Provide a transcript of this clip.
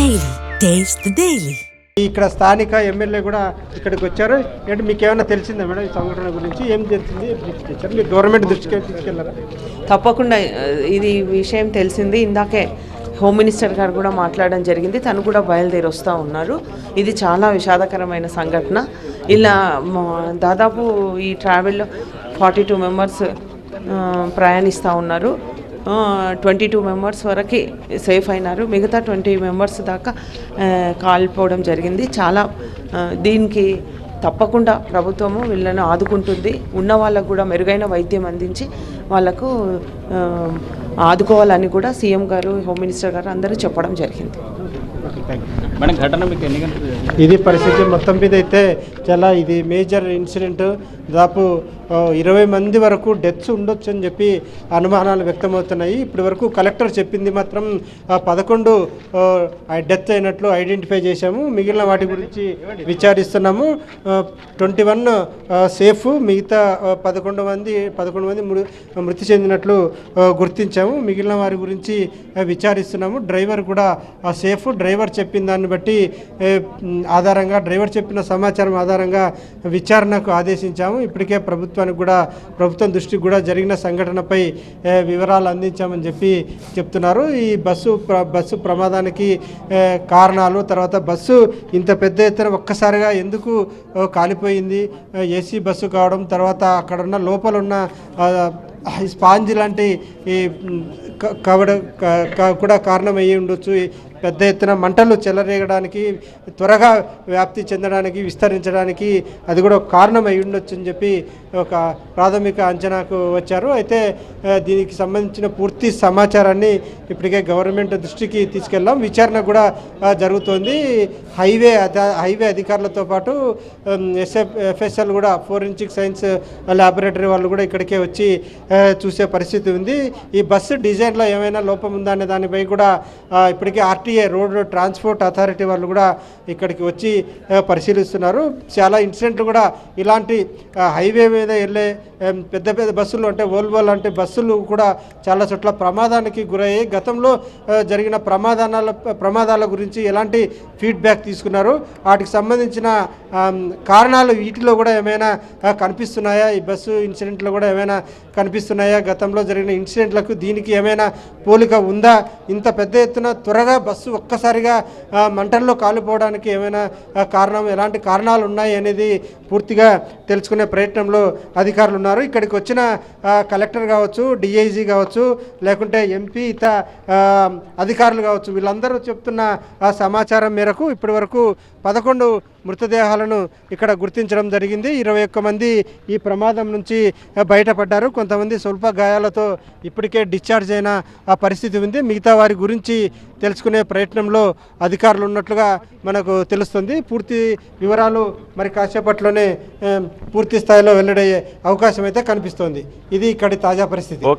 Taste the Daily. ఇక్కడ స్థానిక MLA కూడా ఇక్కడికి వచ్చారు. అంటే మీకు ఏమైనా తెలిసిందా మేడం ఈ సంఘటన గురించి? ఏం తెలిసింది? తెచ్చారు మీరు గవర్నమెంట్ దృష్టికి తీసుకెళ్ళారా తప్పకుండా ఇది విషయం తెలిసింది. ఇందాకే హోమ్ మినిస్టర్ గారు కూడా మాట్లాడడం జరిగింది. తను కూడా బయలుదేరి వస్తూ ఉన్నారు. ఇది చాలా విషాదకరమైన సంఘటన. ఇలా దాదాపు ఈ ట్రావెల్లో ఫార్టీ టూ మెంబర్స్ ప్రయాణిస్తూ ఉన్నారు. ట్వంటీ టూ మెంబర్స్ వరకు సేఫ్ అయినారు. మిగతా ట్వంటీ మెంబర్స్ దాకా కాలిపోవడం జరిగింది. చాలా దీనికి తప్పకుండా ప్రభుత్వము వీళ్ళను ఆదుకుంటుంది. ఉన్న వాళ్ళకు కూడా మెరుగైన వైద్యం అందించి వాళ్ళకు ఆదుకోవాలని కూడా సీఎం గారు హోమ్ మినిస్టర్ గారు అందరూ చెప్పడం జరిగింది? ఇది పరిస్థితి మొత్తం మీద అయితే చాలా ఇది మేజర్ ఇన్సిడెంట్. దాదాపు ఆ, ఇరవై మంది వరకు డెత్స్ ఉండొచ్చు అని చెప్పి అనుమానాలు వ్యక్తమవుతున్నాయి. ఇప్పటి వరకు కలెక్టర్ చెప్పింది మాత్రం పదకొండు డెత్ అయినట్లు ఐడెంటిఫై చేశాము. మిగిలిన వాటి గురించి విచారిస్తున్నాము. ట్వంటీ వన్ సేఫ్ మిగతా పదకొండు మంది పదకొండు మంది మృతి చెందినట్లు గుర్తించాము. మిగిలిన వారి గురించి విచారిస్తున్నాము. డ్రైవర్ కూడా సేఫ్. డ్రైవర్ చెప్పిన దాన్ని బట్టి ఆధారంగా డ్రైవర్ చెప్పిన సమాచారం ఆధారంగా విచారణకు ఆదేశించాము. ఇప్పటికే ప్రభుత్వం ప్రభుత్వానికి కూడా ప్రభుత్వం దృష్టికి కూడా జరిగిన సంఘటనపై వివరాలు అందించామని చెప్పి చెప్తున్నారు. ఈ బస్సు బస్సు ప్రమాదానికి కారణాలు తర్వాత బస్సు ఇంత పెద్ద ఎత్తున ఒక్కసారిగా ఎందుకు కాలిపోయింది? ఏసీ బస్సు కావడం తర్వాత అక్కడ ఉన్న లోపల ఉన్న స్పాంజ్ లాంటి ఈ కవడ కూడా కారణమయ్యి ఉండొచ్చు. పెద్ద ఎత్తున మంటలు చెలరేగడానికి త్వరగా వ్యాప్తి చెందడానికి విస్తరించడానికి అది కూడా ఒక కారణం అయి ఉండొచ్చు అని చెప్పి ఒక ప్రాథమిక అంచనాకు వచ్చారు. అయితే దీనికి సంబంధించిన పూర్తి సమాచారాన్ని ఇప్పటికే గవర్నమెంట్ దృష్టికి తీసుకెళ్ళాం విచారణ కూడా జరుగుతోంది. హైవే అధ- హైవే అధికారులతో పాటు ఎస్ఎఫ్ ఎఫ్ఎస్ఎల్ కూడా ఫోరెన్సిక్ సైన్స్ ల్యాబొరేటరీ వాళ్ళు కూడా ఇక్కడికే వచ్చి చూసే పరిస్థితి ఉంది. ఈ బస్సు డిజైన్లో ఏమైనా లోపం ఉందా అనే దానిపై కూడా ఇప్పటికే RT RTA road transport authority వాళ్ళు కూడా ఇక్కడికి వచ్చి పరిశీలిస్తున్నారు. చాలా ఇన్సిడెంట్లు కూడా ఇలాంటి హైవే మీద వెళ్ళే పెద్ద పెద్ద బస్సులు అంటే ఓల్వో లాంటి బస్సులు కూడా చాలా చోట్ల ప్రమాదానికి గురయ్యాయి. గతంలో జరిగిన ప్రమాదాల ప్రమాదాల గురించి ఎలాంటి ఫీడ్బ్యాక్ తీసుకున్నారు? వాటికి సంబంధించిన కారణాలు వీటిలో కూడా ఏమైనా కనిపిస్తున్నాయా? ఈ బస్సు ఇన్సిడెంట్లో కూడా ఏమైనా కనిపిస్తున్నాయా? గతంలో జరిగిన ఇన్సిడెంట్లకు దీనికి ఏమైనా పోలిక ఉందా? ఇంత పెద్ద ఎత్తున త్వరగా బస్సు ఒక్కసారిగా మంటల్లో కాలిపోవడానికి ఏమైనా కారణం ఎలాంటి కారణాలు ఉన్నాయి అనేది పూర్తిగా తెలుసుకునే ప్రయత్నంలో అధికారులు ఉన్నారు. ఇక్కడికి వచ్చిన కలెక్టర్ కావచ్చు డిఐజీ కావచ్చు లేకుంటే ఎంపీ ఇత అధికారులు కావచ్చు వీళ్ళందరూ చెప్తున్న సమాచారం మేరకు ఇప్పటి వరకు పదకొండు మృతదేహాలను ఇక్కడ గుర్తించడం జరిగింది. ఇరవై ఒక్క మంది ఈ ప్రమాదం నుంచి బయటపడ్డారు. కొంతమంది స్వల్ప గాయాలతో ఇప్పటికే డిశ్చార్జ్ అయిన ఆ పరిస్థితి ఉంది. మిగతా వారి గురించి తెలుసుకునే ప్రయత్నంలో అధికారులు ఉన్నట్లుగా మనకు తెలుస్తుంది. పూర్తి వివరాలు మరి కాసేపట్లోనే పూర్తి స్థాయిలో వెల్లడయ్యే అవకాశం అయితే కనిపిస్తోంది. ఇది ఇక్కడి తాజా పరిస్థితి.